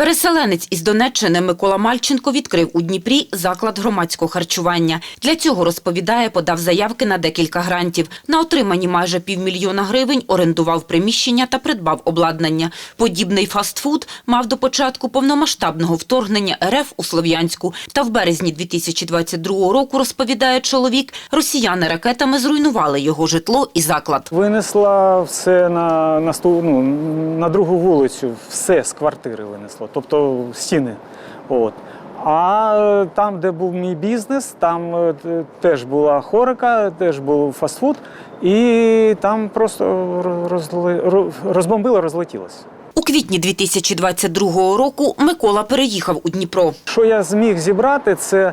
Переселенець із Донеччини Микола Мальченко відкрив у Дніпрі заклад громадського харчування. Для цього, розповідає, подав заявки на декілька грантів. На отримані майже півмільйона гривень орендував приміщення та придбав обладнання. Подібний фастфуд мав до початку повномасштабного вторгнення РФ у Слов'янську. Та в березні 2022 року, розповідає чоловік, росіяни ракетами зруйнували його житло і заклад. Винесла все на, на, ну, на другу вулицю, все з квартири винесло, тобто стіни. От. А е, там, де був мій бізнес, там е, теж була хорика, теж був фастфуд, і там просто розли, розбомбило, розлетілося. У квітні 2022 року Микола переїхав у Дніпро. Що я зміг зібрати, це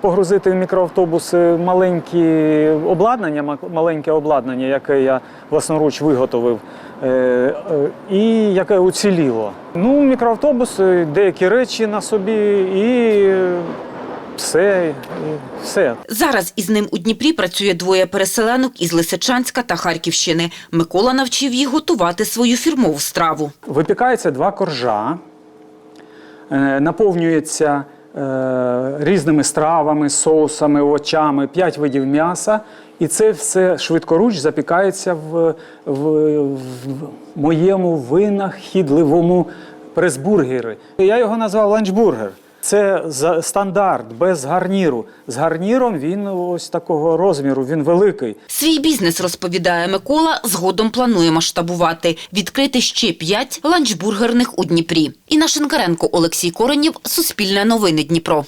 погрузити в мікроавтобус е, маленькі обладнання, маленьке обладнання, яке я власноруч виготовив, е, е, і яке уціліло. Ну, мікроавтобус, е, деякі речі на собі і е, все. Все. Зараз із ним у Дніпрі працює двоє переселенок із Лисичанська та Харківщини. Микола навчив їх готувати свою фірмову страву. Випікається два коржа, е, наповнюється е, різними стравами, соусами, овочами, п'ять видів м'яса. І це все швидкоруч запікається в, в, в моєму винахідливому пресбургері. Я його назвав ланчбургер. Це стандарт без гарніру. З гарніром він ось такого розміру, він великий. Свій бізнес, розповідає Микола, згодом планує масштабувати. Відкрити ще п'ять ланчбургерних у Дніпрі. Інна Шинкаренко, Олексій Коренів, Суспільне новини Дніпро.